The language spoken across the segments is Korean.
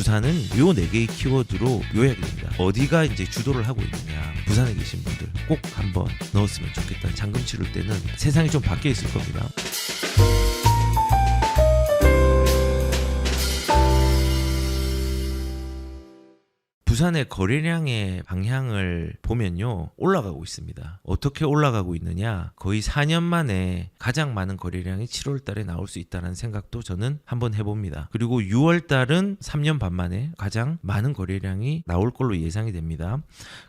부산은 요 네 개의 키워드로 요약이 됩니다. 어디가 이제 주도를 하고 있느냐. 부산에 계신 분들 꼭 한번 넣었으면 좋겠다. 잔금 치를 때는 세상이 좀 바뀌어 있을 겁니다. 부산의 거래량의 방향을 보면요 올라가고 있습니다. 어떻게 올라가고 있느냐? 거의 4년 만에 가장 많은 거래량이 7월 달에 나올 수 있다는 생각도 저는 한번 해봅니다. 그리고 6월 달은 3년 반 만에 가장 많은 거래량이 나올 걸로 예상이 됩니다.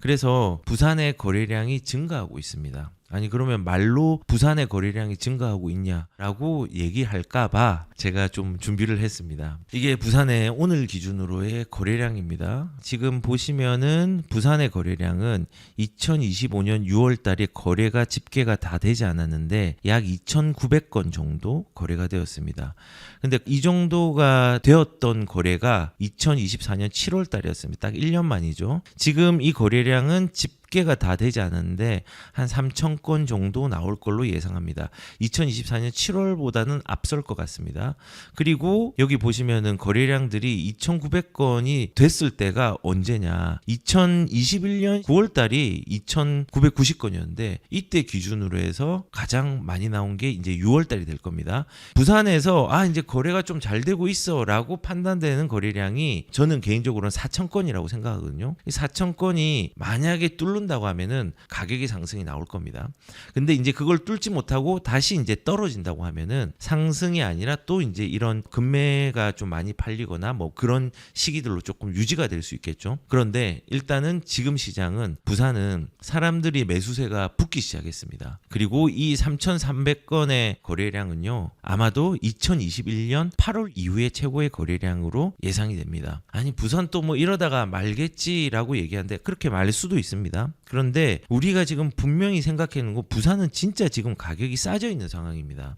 그래서 부산의 거래량이 증가하고 있습니다. 아니 그러면 말로 부산의 거래량이 증가하고 있냐라고 얘기할까봐 제가 좀 준비를 했습니다. 이게 부산의 오늘 기준으로의 거래량입니다. 지금 보시면은 부산의 거래량은 2025년 6월 달에 거래가 집계가 다 되지 않았는데 약 2,900건 정도 거래가 되었습니다. 근데 이 정도가 되었던 거래가 2024년 7월 달이었습니다. 딱 1년 만이죠. 지금 이 거래량은 집 계가 다 되지 않았는데 한 3천 건 정도 나올 걸로 예상합니다. 2024년 7월보다는 앞설 것 같습니다. 그리고 여기 보시면은 거래량들이 2,900건이 됐을 때가 언제냐? 2021년 9월 달이 2,990건이었는데 이때 기준으로 해서 가장 많이 나온 게 이제 6월 달이 될 겁니다. 부산에서 아 이제 거래가 좀 잘 되고 있어라고 판단되는 거래량이 저는 개인적으로는 4천 건이라고 생각하거든요. 이 4천 건이 만약에 뚫 는다고 하면은 가격의 상승이 나올 겁니다. 근데 이제 그걸 뚫지 못하고 다시 이제 떨어진다고 하면은 상승이 아니라 또 이제 이런 금매가 좀 많이 팔리거나 뭐 그런 시기들로 조금 유지가 될 수 있겠죠. 그런데 일단은 지금 시장은 부산은 사람들이 매수세가 붙기 시작했습니다. 그리고 이 3,300건의 거래량은요. 아마도 2021년 8월 이후에 최고의 거래량으로 예상이 됩니다. 아니 부산 또 뭐 이러다가 말겠지라고 얘기하는데 그렇게 말 수도 있습니다. 그런데 우리가 지금 분명히 생각해는 거 부산은 진짜 지금 가격이 싸져 있는 상황입니다.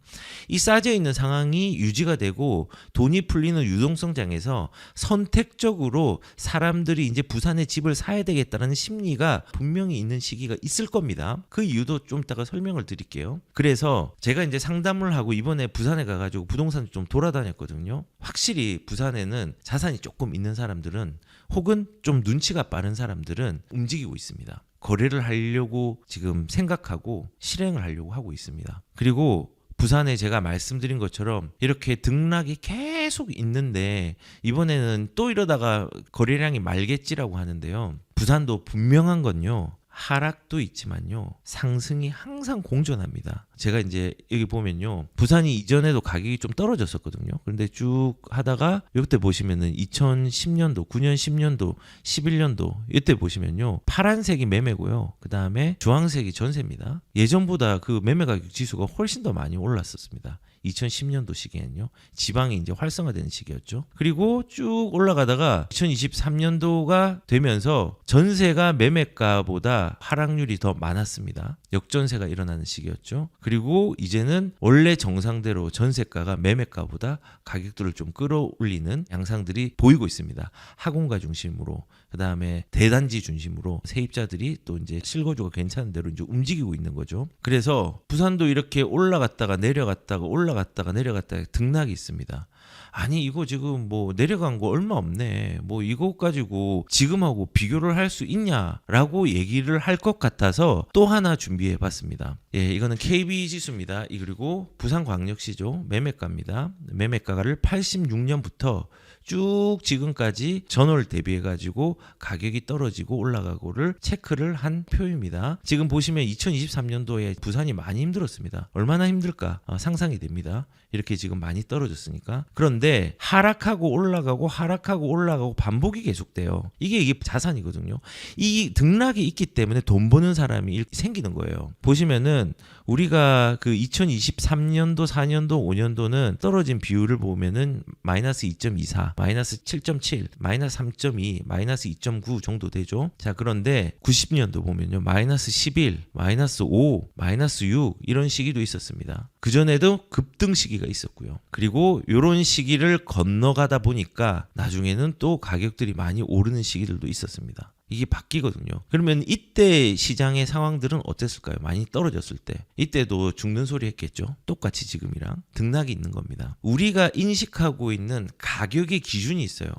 이 싸져 있는 상황이 유지가 되고 돈이 풀리는 유동성 장에서 선택적으로 사람들이 이제 부산에 집을 사야 되겠다는 심리가 분명히 있는 시기가 있을 겁니다. 그 이유도 좀 이따가 설명을 드릴게요. 그래서 제가 이제 상담을 하고 이번에 부산에 가가지고 부동산 좀 돌아다녔거든요. 확실히 부산에는 자산이 조금 있는 사람들은 혹은 좀 눈치가 빠른 사람들은 움직이고 있습니다. 거래를 하려고 지금 생각하고 실행을 하려고 하고 있습니다. 그리고 부산에 제가 말씀드린 것처럼 이렇게 등락이 계속 있는데 이번에는 또 이러다가 거래량이 말겠지라고 하는데요. 부산도 분명한 건요. 하락도 있지만요. 상승이 항상 공존합니다. 제가 이제 여기 보면요. 부산이 이전에도 가격이 좀 떨어졌었거든요. 그런데 쭉 하다가 이때 보시면은 2010년도, 9년, 10년도, 11년도 이때 보시면요. 파란색이 매매고요. 그다음에 주황색이 전세입니다. 예전보다 그 매매 가격 지수가 훨씬 더 많이 올랐었습니다. 2010년도 시기에는요. 지방이 이제 활성화되는 시기였죠. 그리고 쭉 올라가다가 2023년도가 되면서 전세가 매매가보다 하락률이 더 많았습니다. 역전세가 일어나는 시기였죠. 그리고 이제는 원래 정상대로 전세가가 매매가보다 가격들을 좀 끌어올리는 양상들이 보이고 있습니다. 학원가 중심으로 그다음에 대단지 중심으로 세입자들이 또 이제 실거주가 괜찮은 대로 이제 움직이고 있는 거죠. 그래서 부산도 이렇게 올라갔다가 내려갔다가 올라갔다가 내려갔다가 등락이 있습니다. 아니 이거 지금 뭐 내려간 거 얼마 없네. 뭐 이거 가지고 지금하고 비교를 할 수 있냐라고 얘기를 할 것 같아서 또 하나 준비해 봤습니다. 예, 이거는 KB 지수입니다. 이 그리고 부산광역시죠. 매매가입니다. 매매가를 86년부터 쭉 지금까지 전월 대비해 가지고 가격이 떨어지고 올라가고를 체크를 한 표입니다. 지금 보시면 2023년도에 부산이 많이 힘들었습니다. 얼마나 힘들까 아, 상상이 됩니다. 이렇게 지금 많이 떨어졌으니까. 그런데 하락하고 올라가고 하락하고 올라가고 반복이 계속돼요. 이게 이게 자산이거든요. 이 등락이 있기 때문에 돈 버는 사람이 생기는 거예요. 보시면은 우리가 그 2023년도, 4년도, 5년도는 떨어진 비율을 보면은 마이너스 2.24, 마이너스 7.7, 마이너스 3.2, 마이너스 2.9 정도 되죠. 자, 그런데 90년도 보면요. 마이너스 11, 마이너스 5, 마이너스 6 이런 시기도 있었습니다. 그전에도 급등 시기가 있었고요. 그리고 이런 시기를 건너가다 보니까 나중에는 또 가격들이 많이 오르는 시기들도 있었습니다. 이게 바뀌거든요. 그러면 이때 시장의 상황들은 어땠을까요? 많이 떨어졌을 때. 이때도 죽는 소리 했겠죠. 똑같이 지금이랑 등락이 있는 겁니다. 우리가 인식하고 있는 가격의 기준이 있어요.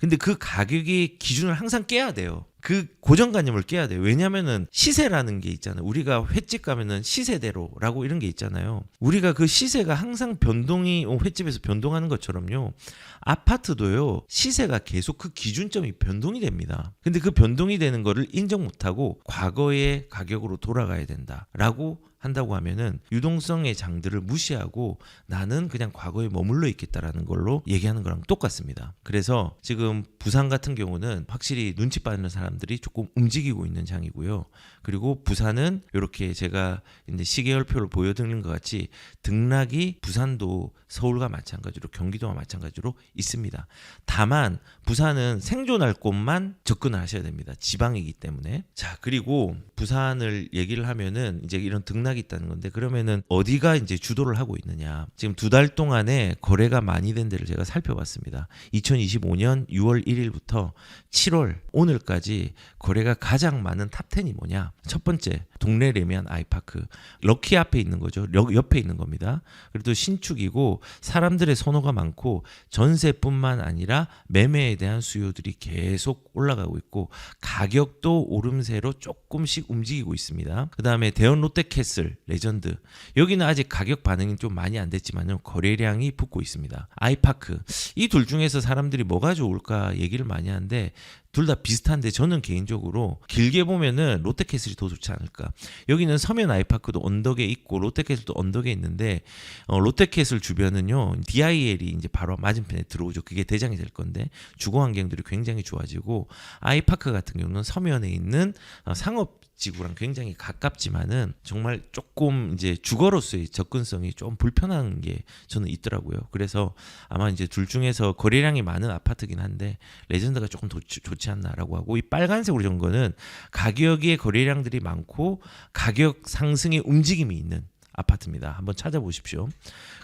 근데 그 가격의 기준을 항상 깨야 돼요. 그 고정관념을 깨야 돼요. 왜냐면은 시세라는 게 있잖아요. 우리가 횟집 가면은 시세대로라고 이런 게 있잖아요. 우리가 그 시세가 항상 변동이 어, 횟집에서 변동하는 것처럼요. 아파트도요. 시세가 계속 그 기준점이 변동이 됩니다. 근데 그 변동이 되는 거를 인정 못 하고 과거의 가격으로 돌아가야 된다라고 한다고 하면은 유동성의 장들을 무시하고 나는 그냥 과거에 머물러 있겠다라는 걸로 얘기하는 거랑 똑같습니다. 그래서 지금 부산 같은 경우는 확실히 눈치 빠는 사람 들이 조금 움직이고 있는 장이고요. 그리고 부산은 이렇게 제가 이제 시계열표를 보여드리는 것 같이 등락이 부산도 서울과 마찬가지로 경기도와 마찬가지로 있습니다. 다만 부산은 생존할 곳만 접근을 하셔야 됩니다. 지방이기 때문에. 자, 그리고 부산을 얘기를 하면은 이제 이런 등락이 있다는 건데 그러면은 어디가 이제 주도를 하고 있느냐. 지금 두 달 동안에 거래가 많이 된 데를 제가 살펴봤습니다. 2025년 6월 1일부터 7월 오늘까지 거래가 가장 많은 탑10이 뭐냐? 첫 번째, 동네 레미안 아이파크. 럭키 앞에 있는 거죠. 럭 옆에 있는 겁니다. 그래도 신축이고 사람들의 선호가 많고 전세뿐만 아니라 매매에 대한 수요들이 계속 올라가고 있고 가격도 오름세로 조금씩 움직이고 있습니다. 그 다음에 대원 롯데캐슬 레전드 여기는 아직 가격 반응이 좀 많이 안 됐지만요 거래량이 붙고 있습니다. 아이파크 이 둘 중에서 사람들이 뭐가 좋을까 얘기를 많이 하는데 둘 다 비슷한데 저는 개인적으로 길게 보면은 롯데캐슬이 더 좋지 않을까. 여기는 서면 아이파크도 언덕에 있고 롯데캐슬도 언덕에 있는데 어, 롯데캐슬 주변은요 DIL이 이제 바로 맞은편에 들어오죠. 그게 대장이 될 건데 주거 환경들이 굉장히 좋아지고 아이파크 같은 경우는 서면에 있는 어, 상업 지구랑 굉장히 가깝지만은 정말 조금 이제 주거로서의 접근성이 좀 불편한 게 저는 있더라고요. 그래서 아마 이제 둘 중에서 거래량이 많은 아파트긴 한데 레전드가 조금 더 좋- 좋지 않나라고 하고 이 빨간색으로 적은 거는 가격의 거래량들이 많고 가격 상승의 움직임이 있는 아파트입니다. 한번 찾아보십시오.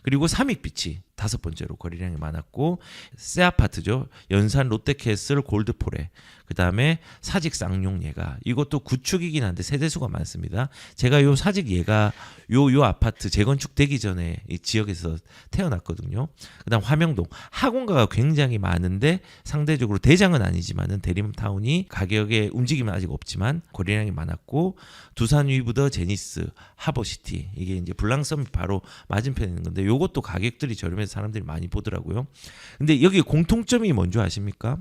그리고 삼익빛이 다섯 번째로 거래량이 많았고 새 아파트죠. 연산 롯데캐슬 골드포레. 그다음에 사직 쌍용예가 이것도 구축이긴 한데 세대수가 많습니다. 제가 요 사직 예가 요 요 아파트 재건축되기 전에 이 지역에서 태어났거든요. 그다음 화명동 학원가가 굉장히 많은데 상대적으로 대장은 아니지만은 대림타운이 가격의 움직임은 아직 없지만 거래량이 많았고 두산 위브더 제니스 하버시티 이게 이제 블랑섬 바로 맞은편에 있는 건데 요것도 가격들이 저렴해 서 사람들이 많이 보더라고요. 근데 여기 공통점이 뭔지 아십니까?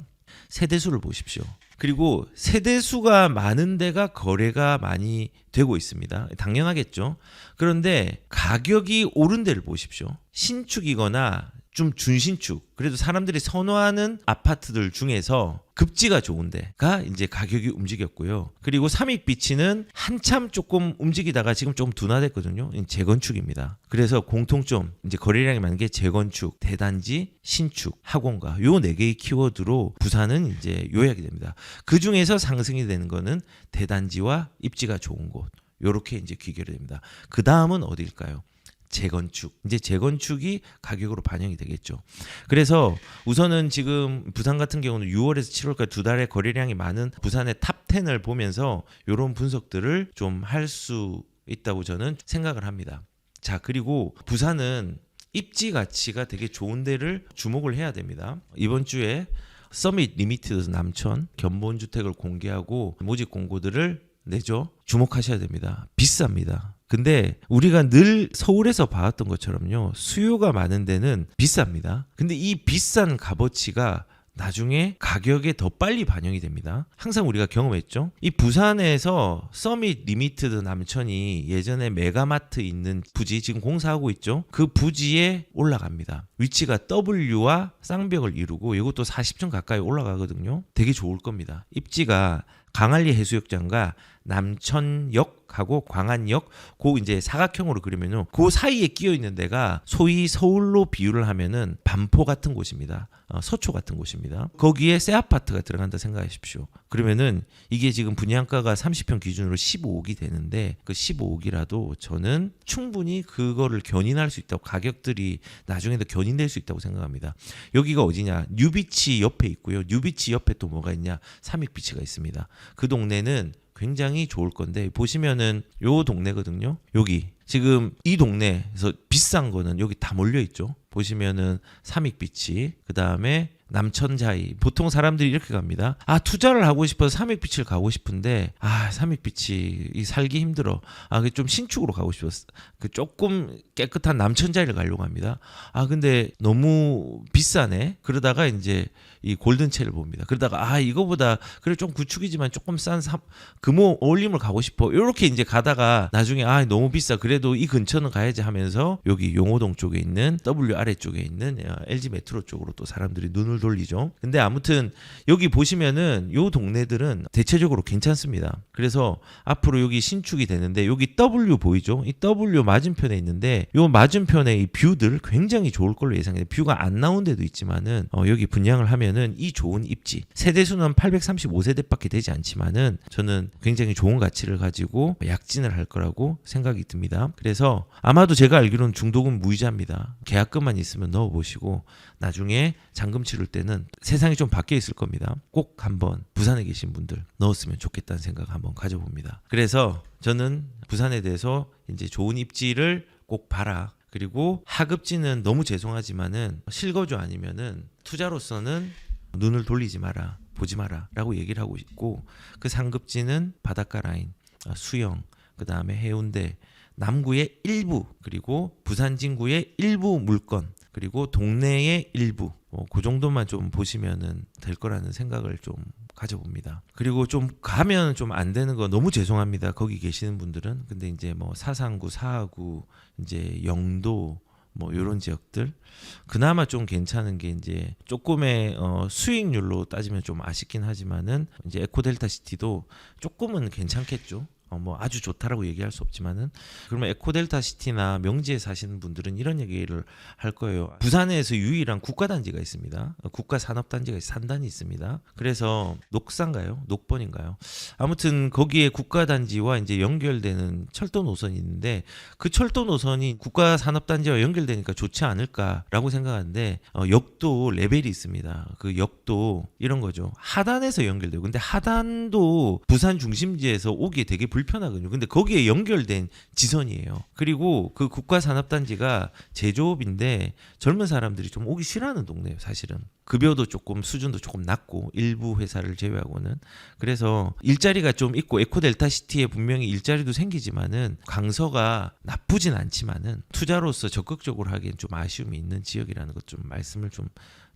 세대수를 보십시오. 그리고 세대수가 많은 데가 거래가 많이 되고 있습니다. 당연하겠죠. 그런데 가격이 오른 데를 보십시오. 신축이거나 좀 준신축 그래도 사람들이 선호하는 아파트들 중에서 급지가 좋은 데가 이제 가격이 움직였고요. 그리고 삼익비치는 한참 조금 움직이다가 지금 좀 둔화됐거든요. 재건축입니다. 그래서 공통점 이제 거래량이 많은 게 재건축, 대단지, 신축, 학원가 요 네 개의 키워드로 부산은 이제 요약이 됩니다. 그 중에서 상승이 되는 거는 대단지와 입지가 좋은 곳. 요렇게 이제 귀결이 됩니다. 그 다음은 어디일까요? 재건축. 이제 재건축이 가격으로 반영이 되겠죠. 그래서 우선은 지금 부산 같은 경우는 6월에서 7월까지 두 달의 거래량이 많은 부산의 탑 10을 보면서 이런 분석들을 좀 할 수 있다고 저는 생각을 합니다. 자, 그리고 부산은 입지 가치가 되게 좋은 데를 주목을 해야 됩니다. 이번 주에 서밋 리미티드 남천 견본 주택을 공개하고 모집 공고들을 내죠. 주목하셔야 됩니다. 비쌉니다. 근데 우리가 늘 서울에서 봐왔던 것처럼요. 수요가 많은 데는 비쌉니다. 근데 이 비싼 값어치가 나중에 가격에 더 빨리 반영이 됩니다. 항상 우리가 경험했죠. 이 부산에서 서밋 리미티드 남천이 예전에 메가마트 있는 부지 지금 공사하고 있죠. 그 부지에 올라갑니다. 위치가 W와 쌍벽을 이루고 이것도 40층 가까이 올라가거든요. 되게 좋을 겁니다. 입지가 강한리 해수욕장과 남천역하고 광안역 그 이제 사각형으로 그리면요. 그 사이에 끼어 있는 데가 소위 서울로 비유를 하면은 반포 같은 곳입니다. 어, 서초 같은 곳입니다. 거기에 새 아파트가 들어간다 생각하십시오. 그러면은 이게 지금 분양가가 30평 기준으로 15억이 되는데 그 15억이라도 저는 충분히 그거를 견인할 수 있다고 가격들이 나중에도 견인될 수 있다고 생각합니다. 여기가 어디냐? 뉴비치 옆에 있고요. 뉴비치 옆에 또 뭐가 있냐? 삼익비치가 있습니다. 그 동네는 굉장히 좋을 건데 보시면은 요 동네거든요. 여기 지금 이 동네에서 비싼 거는 여기 다 몰려 있죠. 보시면은 삼익비치, 그 다음에 남천자이 보통 사람들이 이렇게 갑니다. 아 투자를 하고 싶어서 삼익빛을 가고 싶은데 아 삼익빛이 이 살기 힘들어. 아좀 신축으로 가고 싶었어. 그 조금 깨끗한 남천자이를 가려고 합니다. 아 근데 너무 비싸네. 그러다가 이제 이 골든체를 봅니다. 그러다가 아 이거보다 그래 좀 구축이지만 조금 싼 삼, 금호 어울림을 가고 싶어. 이렇게 이제 가다가 나중에 아 너무 비싸. 그래도 이 근처는 가야지 하면서 여기 용호동 쪽에 있는 W 아래 쪽에 있는 어, LG 메트로 쪽으로 또 사람들이 눈을 돌리죠. 근데 아무튼 여기 보시면은 요 동네들은 대체적으로 괜찮습니다. 그래서 앞으로 여기 신축이 되는데 여기 W 보이죠? 이 W 맞은편에 있는데 요 맞은편에 이 뷰들 굉장히 좋을 걸로 예상해요. 뷰가 안 나온 데도 있지만은 어, 여기 분양을 하면은 이 좋은 입지 세대 수는 835세대밖에 되지 않지만은 저는 굉장히 좋은 가치를 가지고 약진을 할 거라고 생각이 듭니다. 그래서 아마도 제가 알기로는 중도금 무이자입니다. 계약금만 있으면 넣어 보시고 나중에 잔금 치를 때는 세상이 좀 바뀌어 있을 겁니다. 꼭 한번 부산에 계신 분들 넣었으면 좋겠다는 생각 한번 가져봅니다. 그래서 저는 부산에 대해서 이제 좋은 입지를 꼭 봐라. 그리고 하급지는 너무 죄송하지만은 실거주 아니면은 투자로서는 눈을 돌리지 마라. 보지 마라 라고 얘기를 하고 있고 그 상급지는 바닷가 라인, 아, 수영, 그 다음에 해운대, 남구의 일부 그리고 부산 진구의 일부 물건 그리고 동네의 일부 어, 그 정도만 좀 보시면은 될 거라는 생각을 좀 가져봅니다. 그리고 좀 가면 좀 안 되는 거 너무 죄송합니다. 거기 계시는 분들은 근데 이제 뭐 사상구, 사하구, 이제 영도 뭐 이런 지역들 그나마 좀 괜찮은 게 이제 조금의 어, 수익률로 따지면 좀 아쉽긴 하지만은 이제 에코델타 시티도 조금은 괜찮겠죠. 어, 뭐 아주 좋다라고 얘기할 수 없지만은 그러면 에코델타 시티나 명지에 사시는 분들은 이런 얘기를 할 거예요. 부산에서 유일한 국가 단지가 있습니다. 어, 국가 산업 단지가 산단이 있습니다. 그래서 녹산가요? 녹번인가요? 아무튼 거기에 국가 단지와 이제 연결되는 철도 노선이 있는데 그 철도 노선이 국가 산업 단지와 연결되니까 좋지 않을까라고 생각하는데 어, 역도 레벨이 있습니다. 그 역도 이런 거죠. 하단에서 연결되고 근데 하단도 부산 중심지에서 오기 되게 불 편하거든요. 근데 거기에 연결된 지선이에요. 그리고 그 국가산업단지가 제조업인데 젊은 사람들이 좀 오기 싫어하는 동네예요. 사실은 급여도 조금 수준도 조금 낮고 일부 회사를 제외하고는 그래서 일자리가 좀 있고 에코델타 시티에 분명히 일자리도 생기지만은 강서가 나쁘진 않지만은 투자로서 적극적으로 하기엔 좀 아쉬움이 있는 지역이라는 것 좀 말씀을 좀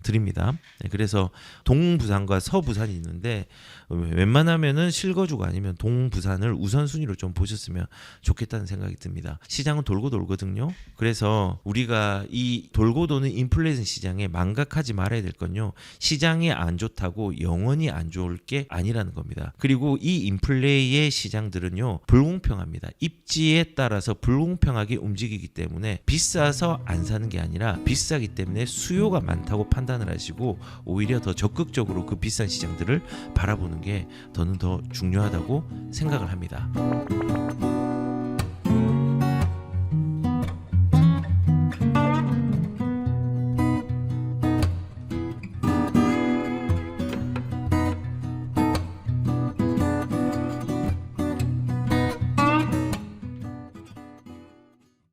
드립니다. 네, 그래서 동부산과 서부산이 있는데 웬만하면은 실거주가 아니면 동부산을 우선순위로 좀 보셨으면 좋겠다는 생각이 듭니다. 시장은 돌고 돌거든요. 그래서 우리가 이 돌고 도는 인플레이션 시장에 망각하지 말아야 될 건요. 시장이 안 좋다고 영원히 안 좋을 게 아니라는 겁니다. 그리고 이 인플레이의 시장들은요. 불공평합니다. 입지에 따라서 불공평하게 움직이기 때문에 비싸서 안 사는 게 아니라 비싸기 때문에 수요가 많다고 판단 을 하시고 오히려 더 적극적으로 그 비싼 시장들을 바라보는 게 저는 더 중요하다고 생각을 합니다.